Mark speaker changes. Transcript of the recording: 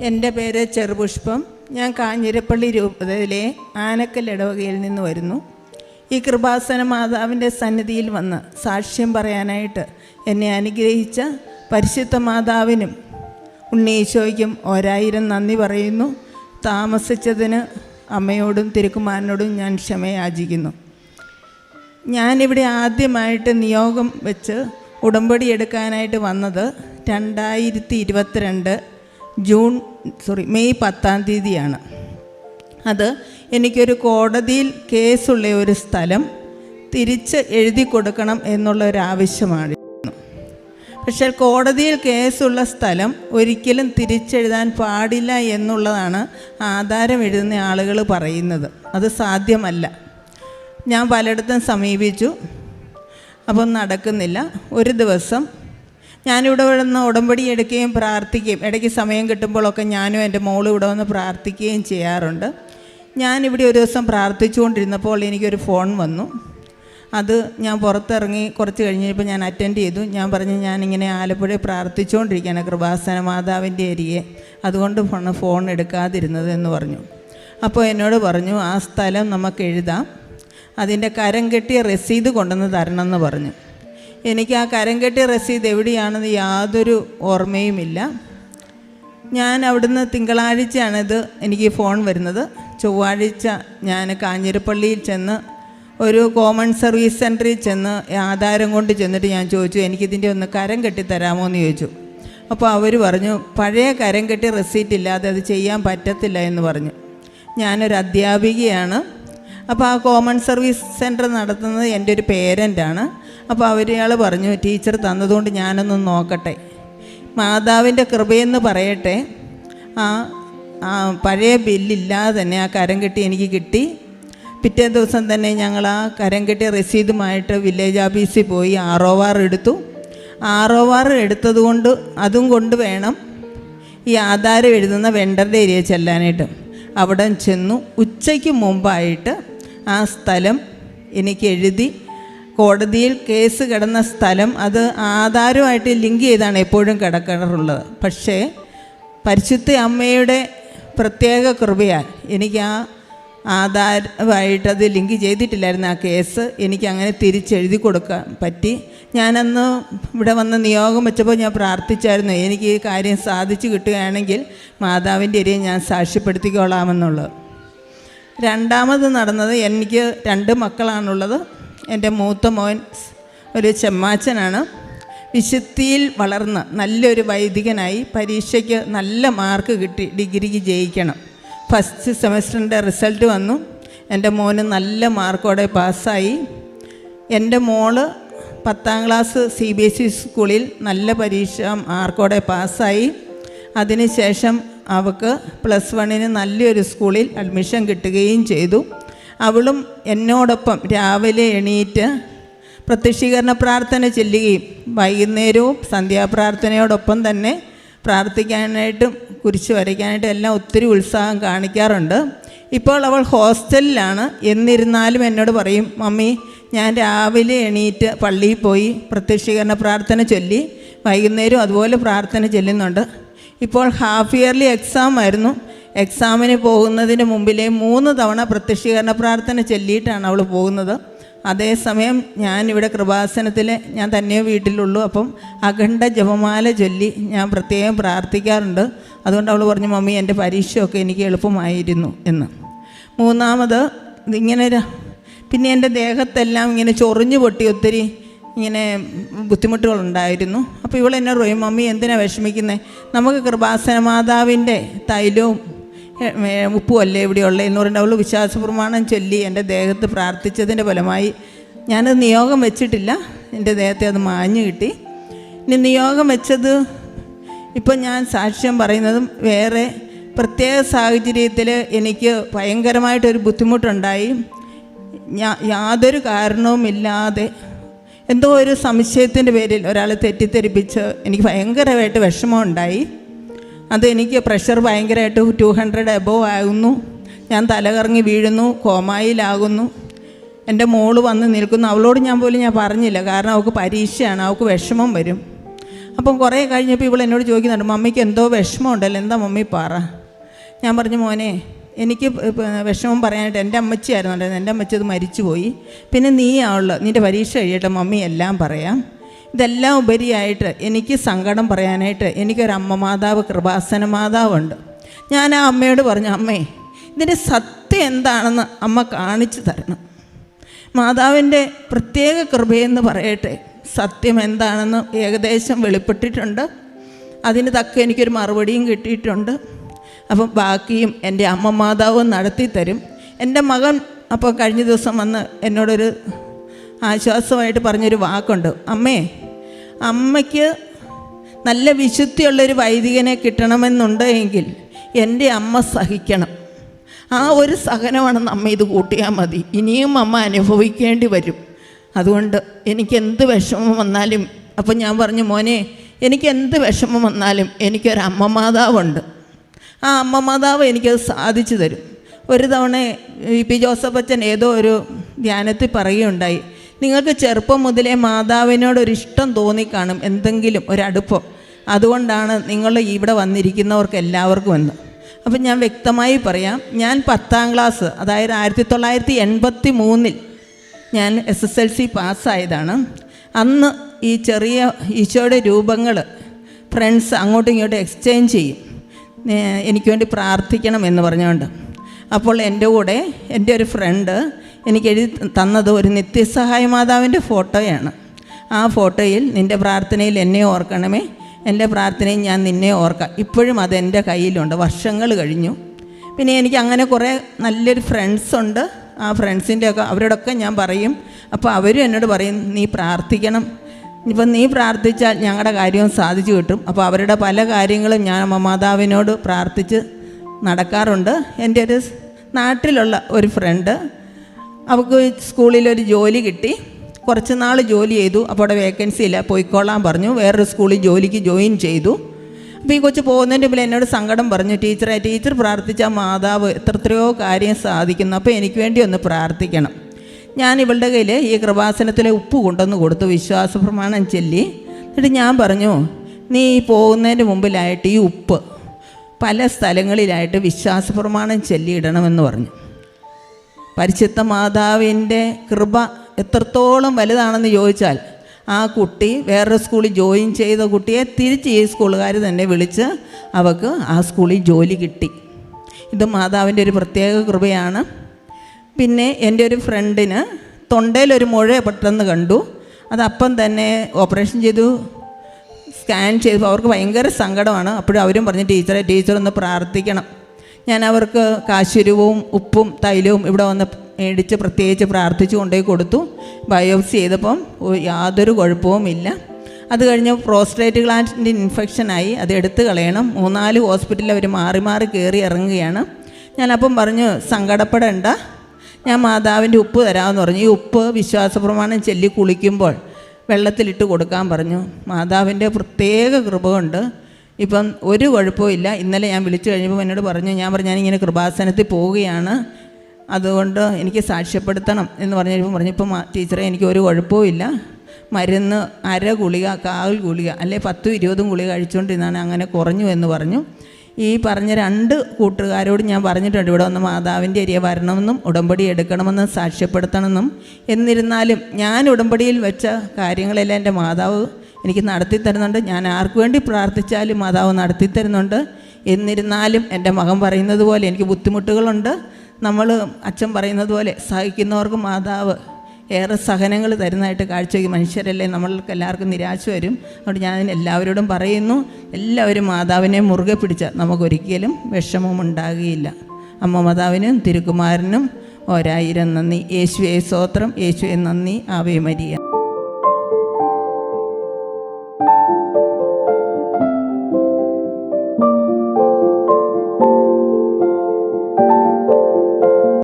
Speaker 1: എന്റെ പേര് ചെറുപുഷ്പം. ഞാൻ കാഞ്ഞിരപ്പള്ളി രൂപതയിലെ ആനക്കൽ ഇടവകയിൽ നിന്ന് വരുന്നു. ഈ കൃപാസന മാതാവിന്റെ സന്നിധിയിൽ വന്ന് സാക്ഷ്യം പറയാനായിട്ട് എന്നെ അനുഗ്രഹിച്ച പരിശുദ്ധ മാതാവിനും ഉണ്ണീശോയ്ക്കും ഒരായിരം നന്ദി പറയുന്നു. താമസിച്ചതിന് അമ്മയോടും തിരുക്കുമാരനോടും ഞാൻ ക്ഷമയാചിക്കുന്നു. ഞാനിവിടെ ആദ്യമായിട്ട് നിയോഗം വെച്ച് ഉടമ്പടി എടുക്കാനായിട്ട് വന്നത് രണ്ടായിരത്തി ഇരുപത്തിരണ്ട് ജൂൺ സോറി മെയ് പത്താം തീയതിയാണ്. അത് എനിക്കൊരു കോടതിയിൽ കേസുള്ള ഒരു സ്ഥലം തിരിച്ച് എഴുതി കൊടുക്കണം എന്നുള്ള ഒരു ആവശ്യമാണ്. പക്ഷേ കോടതിയിൽ കേസുള്ള സ്ഥലം ഒരിക്കലും തിരിച്ചെഴുതാൻ പാടില്ല എന്നുള്ളതാണ് ആധാരം എഴുതുന്ന ആളുകൾ പറയുന്നത്. അത് സാധ്യമല്ല. ഞാൻ പലയിടത്തും സമീപിച്ചു. അപ്പം നടക്കുന്നില്ല. ഒരു ദിവസം ഞാനിവിടെ വന്ന് ഉടമ്പടി എടുക്കുകയും പ്രാർത്ഥിക്കുകയും ഇടയ്ക്ക് സമയം കിട്ടുമ്പോഴൊക്കെ ഞാനും എന്റെ മോളും ഇവിടെ വന്ന് പ്രാർത്ഥിക്കുകയും ചെയ്യാറുണ്ട്. ഞാനിവിടെ ഒരു ദിവസം പ്രാർത്ഥിച്ചുകൊണ്ടിരുന്നപ്പോൾ എനിക്കൊരു ഫോൺ വന്നു. അത് ഞാൻ പുറത്തിറങ്ങി കുറച്ച് കഴിഞ്ഞപ്പോൾ ഞാൻ അറ്റൻഡ് ചെയ്തു. ഞാൻ പറഞ്ഞു ഞാനിങ്ങനെ ആലപ്പുഴ പ്രാർത്ഥിച്ചുകൊണ്ടിരിക്കുകയാണ് കൃപാസന മാതാവിന്റെ അരികെ. അതുകൊണ്ട് ഫോൺ എടുക്കാതിരുന്നത് എന്ന് പറഞ്ഞു. അപ്പോൾ എന്നോട് പറഞ്ഞു ആ സ്ഥലം നമുക്ക് എഴുതാം. അതിന്റെ കരം കെട്ടിയ രസീത് കൊണ്ടുവന്ന് തരണം എന്ന് പറഞ്ഞു. എനിക്ക് ആ കരം കെട്ടിയ രസീത് എവിടെയാണെന്ന് യാതൊരു ഓർമ്മയുമില്ല. ഞാൻ അവിടുന്ന് തിങ്കളാഴ്ചയാണിത് എനിക്ക് ഫോൺ വരുന്നത്. ചൊവ്വാഴ്ച ഞാൻ കാഞ്ഞിരപ്പള്ളിയിൽ ചെന്ന് ഒരു കോമൺ സർവീസ് സെന്ററിൽ ചെന്ന് ആധാരം കൊണ്ട് ചെന്നിട്ട് ഞാൻ ചോദിച്ചു എനിക്കിതിന്റെ ഒന്ന് കരം കെട്ടി തരാമോ? എന്ന് ചോദിച്ചു. അപ്പോൾ അവർ പറഞ്ഞു പഴയ കരം കെട്ടി റെസീറ്റ് ഇല്ലാതെ അത് ചെയ്യാൻ പറ്റത്തില്ല എന്ന് പറഞ്ഞു. ഞാനൊരു അധ്യാപികയാണ്. അപ്പോൾ ആ കോമൺ സർവീസ് സെന്റർ നടത്തുന്നത് എന്റെ ഒരു പേരന്റാണ്. അപ്പോൾ അവരയാൾ പറഞ്ഞു ടീച്ചർ തന്നതുകൊണ്ട് ഞാനൊന്നും നോക്കട്ടെ. മാതാവിന്റെ കൃപയെന്ന് പറയട്ടെ. ആ ആ പഴയ ബില്ലില്ലാതെ തന്നെ ആ കരം കെട്ടി എനിക്ക് കിട്ടി. പിറ്റേ ദിവസം തന്നെ ഞങ്ങൾ ആ കരം കെട്ടിയ രസീതുമായിട്ട് വില്ലേജ് ഓഫീസിൽ പോയി ആർ ഒ ആർ എടുത്തു. ആർ ഒ ആർ എടുത്തതുകൊണ്ട് അതും കൊണ്ട് വേണം ഈ ആധാരം എഴുതുന്ന വെണ്ടറുടെ ഏരിയ ചെല്ലാനായിട്ട്. അവിടെ ചെന്നു. ഉച്ചയ്ക്ക് മുമ്പായിട്ട് ആ സ്ഥലം എനിക്ക് എഴുതി കോടതിയിൽ കേസ് കിടന്ന സ്ഥലം അത് ആധാരമായിട്ട് ലിങ്ക് ചെയ്താണ് എപ്പോഴും കിടക്കാറുള്ളത്. പക്ഷേ പരിശുദ്ധ അമ്മയുടെ പ്രത്യേക കൃപയാൽ എനിക്ക് ആ ആധാരമായിട്ട് അത് ലിങ്ക് ചെയ്തിട്ടില്ലായിരുന്നു ആ കേസ്. എനിക്ക് അങ്ങനെ തിരിച്ചെഴുതി കൊടുക്കാൻ പറ്റി. ഞാനന്ന് ഇവിടെ വന്ന് നിയോഗം വെച്ചപ്പോൾ ഞാൻ പ്രാർത്ഥിച്ചായിരുന്നു എനിക്ക് ഈ കാര്യം സാധിച്ചു കിട്ടുകയാണെങ്കിൽ മാതാവിന്റെ ഇരയെ ഞാൻ സാക്ഷ്യപ്പെടുത്തിക്കൊള്ളാമെന്നുള്ളത് രണ്ടാമത് നടന്നത് എനിക്ക് രണ്ട് മക്കളാണുള്ളത്. എന്റെ മൂത്ത മോൻ ഒരു ചെമ്മാച്ചനാണ്. വിശുദ്ധിയിൽ വളർന്ന് നല്ലൊരു വൈദികനായി പരീക്ഷയ്ക്ക് നല്ല മാർക്ക് കിട്ടി ഡിഗ്രിക്ക് ജയിക്കണം. ഫസ്റ്റ് സെമസ്റ്ററിന്റെ റിസൾട്ട് വന്നു. എന്റെ മോന് നല്ല മാർക്കോടെ പാസ്സായി. എന്റെ മോൾ പത്താം class C B S E സ്കൂളിൽ നല്ല പരീക്ഷ മാർക്കോടെ പാസ്സായി. അതിനുശേഷം അവൾക്ക് പ്ലസ് വണ്ണിന് നല്ലൊരു സ്കൂളിൽ അഡ്മിഷൻ കിട്ടുകയും ചെയ്തു. അവളും എന്നോടൊപ്പം രാവിലെ എണീറ്റ് പ്രത്യക്ഷീകരണ പ്രാർത്ഥന ചെല്ലുകയും വൈകുന്നേരവും സന്ധ്യാപ്രാർത്ഥനയോടൊപ്പം തന്നെ പ്രാർത്ഥിക്കാനായിട്ടും കുരിശ് വരയ്ക്കാനായിട്ടും എല്ലാം ഒത്തിരി ഉത്സാഹം കാണിക്കാറുണ്ട്. ഇപ്പോൾ അവൾ ഹോസ്റ്റലിലാണ്. എന്നിരുന്നാലും എന്നോട് പറയും മമ്മി ഞാൻ രാവിലെ എണീറ്റ് പള്ളിയിൽ പോയി പ്രത്യക്ഷീകരണ പ്രാർത്ഥന ചൊല്ലി വൈകുന്നേരം അതുപോലെ പ്രാർത്ഥന ചെല്ലുന്നുണ്ട്. ഇപ്പോൾ ഹാഫ് ഇയർലി എക്സാം ആയിരുന്നു എക്സാമിന് പോകുന്നതിന് മുമ്പിലെ മൂന്ന് തവണ പ്രത്യക്ഷീകരണ പ്രാർത്ഥന ചൊല്ലിയിട്ടാണ് അവൾ പോകുന്നത്. അതേസമയം ഇവിടെ കൃപാസനത്തിൽ ഞാൻ തന്നെ വീട്ടിലുള്ളൂ. അപ്പം അഖണ്ഡ ജപമാല ചൊല്ലി ഞാൻ പ്രത്യേകം പ്രാർത്ഥിക്കാറുണ്ട്. അതുകൊണ്ട് അവൾ പറഞ്ഞു മമ്മി എന്റെ പരീക്ഷയൊക്കെ എനിക്ക് എളുപ്പമായിരുന്നു എന്ന്. മൂന്നാമത് ഇങ്ങനെ പിന്നെ എന്റെ ദേഹത്തെല്ലാം ഇങ്ങനെ ചൊറിഞ്ഞു പൊട്ടി ഒത്തിരി ഇങ്ങനെ ബുദ്ധിമുട്ടുകളുണ്ടായിരുന്നു. അപ്പോൾ ഇവൾ എന്നെ പറയും മമ്മി എന്തിനാണ് വിഷമിക്കുന്നത് നമുക്ക് കൃപാസന മാതാവിന്റെ തൈലവും ഉപ്പുമല്ലേ ഇവിടെയുള്ള? എന്ന് പറഞ്ഞിട്ട് അവൾ വിശ്വാസപ്രമാണം ചൊല്ലി എന്റെ ദേഹത്ത് പ്രാർത്ഥിച്ചതിന്റെ ഫലമായി ഞാനത് നിയോഗം വെച്ചിട്ടില്ല. എന്റെ ദേഹത്തെ അത് മാഞ്ഞു കിട്ടി. ഇനി നിയോഗം വെച്ചത് ഇപ്പം ഞാൻ സാക്ഷ്യം പറയുന്നതും വേറെ പ്രത്യേക സാഹചര്യത്തിൽ എനിക്ക് ഭയങ്കരമായിട്ടൊരു ബുദ്ധിമുട്ടുണ്ടായി. യാതൊരു കാരണവുമില്ലാതെ എന്തോ ഒരു സംശയത്തിന്റെ പേരിൽ ഒരാളെ തെറ്റിദ്ധരിപ്പിച്ച് എനിക്ക് ഭയങ്കരമായിട്ട് വിഷമമുണ്ടായി അത് എനിക്ക് പ്രഷർ ഭയങ്കരമായിട്ട് ടു ഹൺഡ്രഡ് എബോവ് ആകുന്നു ഞാൻ തലകറങ്ങി വീഴുന്നു കോമായിലാകുന്നു. എന്റെ മോൾ വന്ന് നിൽക്കുന്നു. അവളോട് ഞാൻ പോലും ഞാൻ പറഞ്ഞില്ല. കാരണം അവൾക്ക് പരീക്ഷയാണ് അവൾക്ക് വിഷമം വരും. അപ്പം കുറേ കഴിഞ്ഞപ്പോൾ ഇവൾ എന്നോട് ചോദിക്കുന്നുണ്ട് മമ്മിക്ക് എന്തോ വിഷമമുണ്ടല്ലോ? എന്താ മമ്മി പറ? ഞാൻ പറഞ്ഞു മോനെ എനിക്ക് വിഷമം പറയാനായിട്ട് എന്റെ അമ്മച്ചിയായിരുന്നു എന്റെ അമ്മച്ചി അത് മരിച്ചുപോയി. പിന്നെ നീ ആളുള്ള നിന്റെ പരീക്ഷ കഴിയട്ടെ മമ്മി എല്ലാം പറയാം. ഇതെല്ലാം ഉപരിയായിട്ട് എനിക്ക് സങ്കടം പറയാനായിട്ട് എനിക്കൊരു അമ്മ മാതാവ് കൃപാസന മാതാവുണ്ട്. ഞാൻ ആ അമ്മയോട് പറഞ്ഞു അമ്മേ ഇതിന്റെ സത്യം എന്താണെന്ന് അമ്മ കാണിച്ചു തരണം. മാതാവിന്റെ പ്രത്യേക കൃപയെന്ന് പറയട്ടെ സത്യം എന്താണെന്ന് ഏകദേശം വെളിപ്പെട്ടിട്ടുണ്ട്. അതിന് തക്ക എനിക്കൊരു മറുപടിയും കിട്ടിയിട്ടുണ്ട്. അപ്പം ബാക്കിയും എന്റെ അമ്മ മാതാവ് നടത്തി തരും എന്റെ മകൻ അപ്പോൾ കഴിഞ്ഞ ദിവസം വന്ന് എന്നോടൊരു ആശ്വാസമായിട്ട് പറഞ്ഞൊരു വാക്കുണ്ട്. അമ്മേ അമ്മയ്ക്ക് നല്ല വിശുദ്ധിയുള്ളൊരു വൈദികനെ കിട്ടണമെന്നുണ്ട് എങ്കിൽ എന്റെ അമ്മ സഹിക്കണം. ആ ഒരു സഹനമാണ് അമ്മ ഇത് കൂട്ടിയാൽ മതി. ഇനിയും അമ്മ അനുഭവിക്കേണ്ടി വരും. അതുകൊണ്ട് എനിക്ക് എന്ത് വിഷമം വന്നാലും അപ്പം ഞാൻ പറഞ്ഞു മോനെ എനിക്ക് എന്ത് വിഷമം വന്നാലും എനിക്കൊരു അമ്മ മാതാവുണ്ട്. ആ അമ്മ മാതാവ് എനിക്കത് സാധിച്ചു തരും. ഒരു തവണ പി ജോസഫ് അച്ഛൻ ഏതോ ഒരു ധ്യാനത്തിൽ പറയുകയുണ്ടായി. നിങ്ങൾക്ക് ചെറുപ്പം മുതലേ മാതാവിനോടൊരു ഇഷ്ടം തോന്നിക്കാണും എന്തെങ്കിലും ഒരടുപ്പം അതുകൊണ്ടാണ് നിങ്ങൾ ഇവിടെ വന്നിരിക്കുന്നവർക്ക് എല്ലാവർക്കും എന്ന്. അപ്പം ഞാൻ വ്യക്തമായി പറയാം ഞാൻ പത്താം ക്ലാസ് അതായത് ആയിരത്തി തൊള്ളായിരത്തി എൺപത്തി മൂന്നിൽ ഞാൻ എസ് എസ് എൽ സി പാസ്സായതാണ്. അന്ന് ഈ ചെറിയ ഈശോയുടെ രൂപങ്ങൾ ഫ്രണ്ട്സ് അങ്ങോട്ടും ഇങ്ങോട്ടും എക്സ്ചേഞ്ച് ചെയ്യും. എനിക്ക് വേണ്ടി പ്രാർത്ഥിക്കണം എന്ന് പറഞ്ഞുകൊണ്ട്. അപ്പോൾ എന്റെ കൂടെ എന്റെ ഒരു ഫ്രണ്ട് എനിക്ക് എഴുതി തന്നത് ഒരു നിത്യസഹായ മാതാവിന്റെ ഫോട്ടോയാണ്. ആ ഫോട്ടോയിൽ നിന്റെ പ്രാർത്ഥനയിൽ എന്നെ ഓർക്കണമേ. എന്റെ പ്രാർത്ഥനയിൽ ഞാൻ നിന്നെ ഓർക്കാം. ഇപ്പോഴും അത് എന്റെ കയ്യിലുണ്ട്. വർഷങ്ങൾ കഴിഞ്ഞു. പിന്നെ എനിക്ക് അങ്ങനെ കുറേ നല്ലൊരു ഫ്രണ്ട്സ് ഉണ്ട്. ആ ഫ്രണ്ട്സിന്റെ ഒക്കെ അവരോടൊക്കെ ഞാൻ പറയും. അപ്പോൾ അവരും എന്നോട് പറയും നീ പ്രാർത്ഥിക്കണം. ഇപ്പം നീ പ്രാർത്ഥിച്ചാൽ ഞങ്ങളുടെ കാര്യവും സാധിച്ചു കിട്ടും. അപ്പോൾ അവരുടെ പല കാര്യങ്ങളും ഞാൻ മാതാവിനോട് പ്രാർത്ഥിച്ച് നടക്കാറുണ്ട്. എന്റെ ഒരു നാട്ടിലുള്ള ഒരു ഫ്രണ്ട് അവൾക്ക് സ്കൂളിലൊരു ജോലി കിട്ടി. കുറച്ച് നാൾ ജോലി ചെയ്തു. അപ്പോൾ അവിടെ വേക്കൻസി ഇല്ല. പോയിക്കോളാൻ പറഞ്ഞു. വേറൊരു സ്കൂളിൽ ജോലിക്ക് ജോയിൻ ചെയ്തു. അപ്പോൾ ഈ കൊച്ചു പോകുന്നതിന്റെ മുമ്പിൽ എന്നോട് സങ്കടം പറഞ്ഞു. ടീച്ചറെ ടീച്ചർ പ്രാർത്ഥിച്ച മാതാവ് എത്രത്രയോ കാര്യം സാധിക്കുന്നു. അപ്പോൾ എനിക്ക് വേണ്ടി ഒന്ന് പ്രാർത്ഥിക്കണം. ഞാൻ ഇവളുടെ കയ്യിൽ ഈ കൃപാസനത്തിലെ ഉപ്പ് കൊണ്ടുവന്ന് കൊടുത്തു. വിശ്വാസ പ്രമാണം ചൊല്ലി. എന്നിട്ട് ഞാൻ പറഞ്ഞു നീ പോകുന്നതിന്റെ മുമ്പിലായിട്ട് ഈ ഉപ്പ് പല സ്ഥലങ്ങളിലായിട്ട് വിശ്വാസ പ്രമാണം ചൊല്ലിയിടണമെന്ന് പറഞ്ഞു. പരിശുദ്ധ മാതാവിന്റെ കൃപ എത്രത്തോളം വലുതാണെന്ന് ചോദിച്ചാൽ ആ കുട്ടി വേറൊരു സ്കൂളിൽ ജോയിൻ ചെയ്ത കുട്ടിയെ തിരിച്ച് ഈ സ്കൂളുകാർ തന്നെ വിളിച്ച് അവൾക്ക് ആ സ്കൂളിൽ ജോലി കിട്ടി. ഇത് മാതാവിന്റെ ഒരു പ്രത്യേക കൃപയാണ്. പിന്നെ എന്റെ ഒരു ഫ്രണ്ടിന് തൊണ്ടയിലൊരു മുഴ പെട്ടെന്ന് കണ്ടു. അതപ്പം തന്നെ ഓപ്പറേഷൻ ചെയ്തു. സ്കാൻ ചെയ്തപ്പോൾ അവർക്ക് ഭയങ്കര സങ്കടമാണ്. അപ്പോഴും അവരും പറഞ്ഞു ടീച്ചറെ ടീച്ചർ ഒന്ന് പ്രാർത്ഥിക്കണം. ഞാൻ അവർക്ക് കാശുരുവും ഉപ്പും തൈലവും ഇവിടെ വന്ന് മേടിച്ച് പ്രത്യേകിച്ച് പ്രാർത്ഥിച്ചു കൊണ്ടുപോയി കൊടുത്തു. ബയോപ്സി ചെയ്തപ്പം യാതൊരു കുഴപ്പവുമില്ല അത് കഴിഞ്ഞ് പ്രോസ്ട്രേറ്റ് ഗ്ലാൻഡിന്റെ ഇൻഫെക്ഷനായി അത് എടുത്തു കളയണം. മൂന്നാൽ ഹോസ്പിറ്റലിൽ അവർ മാറി മാറി കയറി ഇറങ്ങുകയാണ്. ഞാനപ്പം പറഞ്ഞു സങ്കടപ്പെടേണ്ട. ഞാൻ മാതാവിന്റെ ഉപ്പ് തരാമെന്ന് പറഞ്ഞു. ഈ ഉപ്പ് വിശ്വാസപ്രമാണം ചൊല്ലി കുളിക്കുമ്പോൾ വെള്ളത്തിലിട്ട് കൊടുക്കാൻ പറഞ്ഞു. മാതാവിന്റെ പ്രത്യേക കൃപ കൊണ്ട് ഇപ്പം ഒരു കുഴപ്പമില്ല ഇന്നലെ ഞാൻ വിളിച്ചു കഴിഞ്ഞപ്പോൾ എന്നോട് പറഞ്ഞു ഞാൻ പറഞ്ഞു ഞാനിങ്ങനെ കൃപാസനത്തിൽ പോവുകയാണ്. അതുകൊണ്ട് എനിക്ക് സാക്ഷ്യപ്പെടുത്തണം എന്ന് പറഞ്ഞപ്പോൾ പറഞ്ഞു ഇപ്പം ടീച്ചറെ എനിക്ക് ഒരു കുഴപ്പവുമില്ല മരുന്ന് അര ഗുളിക കാൽ ഗുളിക അല്ലെ പത്തും ഇരുപതും ഗുളിക കഴിച്ചുകൊണ്ടിരുന്നാണ് അങ്ങനെ കുറഞ്ഞു എന്ന് പറഞ്ഞു. ഈ പറഞ്ഞ രണ്ട് കൂട്ടുകാരോട് ഞാൻ പറഞ്ഞിട്ടുണ്ട്. ഇവിടെ വന്ന് മാതാവിന്റെ ഏരിയ വരണമെന്നും ഉടമ്പടി എടുക്കണമെന്നും സാക്ഷ്യപ്പെടുത്തണമെന്നും. എന്നിരുന്നാലും ഞാൻ ഉടമ്പടിയിൽ വെച്ച കാര്യങ്ങളെല്ലാം എന്റെ മാതാവ് എനിക്ക് നടത്തി തരുന്നുണ്ട്. ഞാൻ ആർക്ക് വേണ്ടി പ്രാർത്ഥിച്ചാലും മാതാവ് നടത്തി തരുന്നുണ്ട്. എന്നിരുന്നാലും എന്റെ മകൻ പറയുന്നത് പോലെ എനിക്ക് ബുദ്ധിമുട്ടുകളുണ്ട്. നമ്മൾ അച്ഛൻ പറയുന്നത് പോലെ സഹിക്കുന്നവർക്ക് മാതാവ് ഏറെ സഹനങ്ങൾ തരുന്നതായിട്ട് കാഴ്ചവെക്കും. മനുഷ്യരല്ലേ? നമ്മൾക്ക് എല്ലാവർക്കും നിരാശ വരും. അതുകൊണ്ട് ഞാൻ എല്ലാവരോടും പറയുന്നു എല്ലാവരും മാതാവിനെ മുറുകെ പിടിച്ചാൽ നമുക്കൊരിക്കലും വിഷമം ഉണ്ടാകുകയില്ല. അമ്മ മാതാവിനും തിരുക്കുമാരനും ഒരായിരം നന്ദി. യേശുവേ സ്തോത്രം. യേശുവേ നന്ദി. Ave Maria.